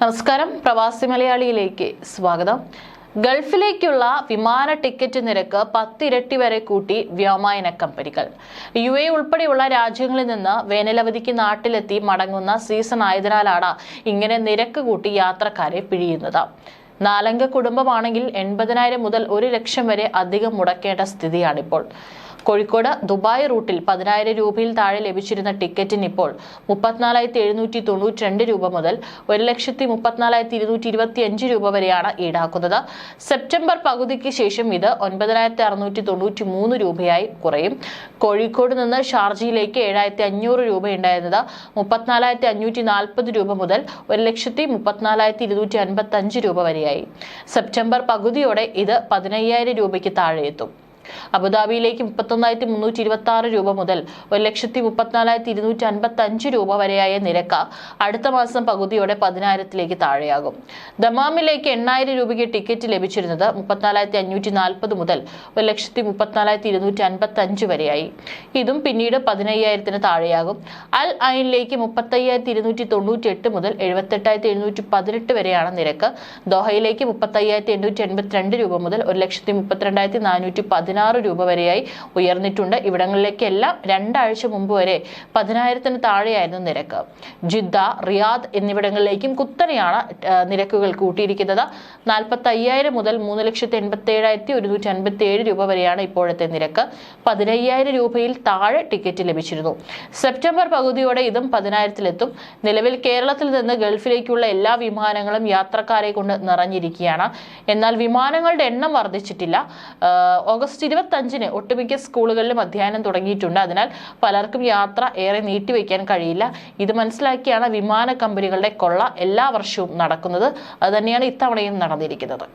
നമസ്കാരം. പ്രവാസി മലയാളിയിലേക്ക് സ്വാഗതം. ഗൾഫിലേക്കുള്ള വിമാന ടിക്കറ്റ് നിരക്ക് പത്തിരട്ടി വരെ കൂട്ടി വ്യോമയന കമ്പനികൾ. യു എ ഉൾപ്പെടെയുള്ള രാജ്യങ്ങളിൽ നിന്ന് വേനലവധിക്ക് നാട്ടിലെത്തി മടങ്ങുന്ന സീസൺ ആയതിനാലാണ് ഇങ്ങനെ നിരക്ക് കൂട്ടി യാത്രക്കാരെ പിഴിയുന്നത്. നാലംഗ കുടുംബമാണെങ്കിൽ എൺപതിനായിരം മുതൽ ഒരു ലക്ഷം വരെ അധികം മുടക്കേണ്ട സ്ഥിതിയാണിപ്പോൾ. കോഴിക്കോട് ദുബായ് റൂട്ടിൽ പതിനായിരം രൂപയിൽ താഴെ ലഭിച്ചിരുന്ന ടിക്കറ്റിന് ഇപ്പോൾ മുപ്പത്തിനാലായിരത്തി എഴുന്നൂറ്റി തൊണ്ണൂറ്റി രണ്ട് രൂപ മുതൽ ഒരു ലക്ഷത്തി മുപ്പത്തിനാലായിരത്തി ഇരുന്നൂറ്റി ഇരുപത്തി അഞ്ച് രൂപ വരെയാണ് ഈടാക്കുന്നത്. സെപ്റ്റംബർ പകുതിക്ക് ശേഷം ഇത് ഒൻപതിനായിരത്തി അറുന്നൂറ്റി തൊണ്ണൂറ്റി മൂന്ന് രൂപയായി കുറയും. കോഴിക്കോട് നിന്ന് ഷാർജയിലേക്ക് ഏഴായിരത്തി അഞ്ഞൂറ് രൂപ ഉണ്ടായിരുന്നത് മുപ്പത്തിനാലായിരത്തി അഞ്ഞൂറ്റി നാൽപ്പത് രൂപ മുതൽ ഒരു ലക്ഷത്തി മുപ്പത്തിനാലായിരത്തി ഇരുന്നൂറ്റി അൻപത്തി അഞ്ച് രൂപ വരെയായി. സെപ്റ്റംബർ പകുതിയോടെ ഇത് പതിനയ്യായിരം രൂപയ്ക്ക് താഴെ എത്തും അബുദാബിയിലേക്ക് മുപ്പത്തൊന്നായിരത്തി മുന്നൂറ്റി ഇരുപത്തി ആറ് രൂപ മുതൽ ഒരു ലക്ഷത്തി മുപ്പത്തിനാലായിരത്തി ഇരുന്നൂറ്റി അൻപത്തി അഞ്ച് രൂപ വരെയായ നിരക്ക് അടുത്ത മാസം പകുതിയോടെ പതിനായിരത്തിലേക്ക് താഴെയാകും. ദമാമിലേക്ക് എണ്ണായിരം രൂപയ്ക്ക് ടിക്കറ്റ് ലഭിച്ചിരുന്നത് മുപ്പത്തിനാലായിരത്തി അഞ്ഞൂറ്റി നാൽപ്പത് മുതൽ ഒരു ലക്ഷത്തി മുപ്പത്തിനാലായിരത്തി ഇരുന്നൂറ്റി അൻപത്തി അഞ്ച് വരെയായി. ഇതും പിന്നീട് പതിനയ്യായിരത്തിന് താഴെയാകും. അൽ ഐനിലേക്ക് മുപ്പത്തയ്യായിരത്തി ഇരുന്നൂറ്റി തൊണ്ണൂറ്റി എട്ട് മുതൽ എഴുപത്തെട്ടായിരത്തി എഴുന്നൂറ്റി പതിനെട്ട് വരെയാണ് നിരക്ക്. ദോഹയിലേക്ക് മുപ്പത്തയ്യായിരത്തി എണ്ണൂറ്റി എൺപത്തിരണ്ട് രൂപ മുതൽ ഒരു ലക്ഷത്തി മുപ്പത്തിരണ്ടായിരത്തി നാനൂറ്റി പതിനാറ് രൂപ വരെയായി ഉയർന്നിട്ടുണ്ട്. ഇവിടങ്ങളിലേക്കെല്ലാം രണ്ടാഴ്ച മുമ്പ് വരെ പതിനായിരത്തിന് താഴെയായിരുന്നു നിരക്ക്. ജിദ്ദ റിയാദ് എന്നിവിടങ്ങളിലേക്കും കുത്തനെയാണ് നിരക്കുകൾ കൂട്ടിയിരിക്കുന്നത്. നാൽപ്പത്തി അയ്യായിരം മുതൽ മൂന്ന് ലക്ഷത്തി എൺപത്തി ഏഴായിരത്തി ഒരുന്നൂറ്റി അൻപത്തി ഏഴ് രൂപ വരെയാണ് ഇപ്പോഴത്തെ നിരക്ക്. പതിനയ്യായിരം രൂപയിൽ താഴെ ടിക്കറ്റ് ലഭിച്ചിരുന്നു. സെപ്റ്റംബർ പകുതിയോടെ ഇതും പതിനായിരത്തിലെത്തും. നിലവിൽ കേരളത്തിൽ നിന്ന് ഗൾഫിലേക്കുള്ള എല്ലാ വിമാനങ്ങളും യാത്രക്കാരെ കൊണ്ട് നിറഞ്ഞിരിക്കുകയാണ്. എന്നാൽ വിമാനങ്ങളുടെ എണ്ണം വർദ്ധിച്ചിട്ടില്ല. ഓഗസ്റ്റ് ഇരുപത്തി അഞ്ചിന് ഒട്ടുമിക്ക സ്കൂളുകളിലും അധ്യയനം തുടങ്ങിയിട്ടുണ്ട്. അതിനാൽ പലർക്കും യാത്ര ഏറെ നീട്ടിവെക്കാൻ കഴിയില്ല. ഇത് മനസ്സിലാക്കിയാണ് വിമാന കമ്പനികളുടെ കൊള്ള എല്ലാ വർഷവും നടക്കുന്നത്. അത് തന്നെയാണ് ഇത്തവണയും നടന്നിരിക്കുന്നത്.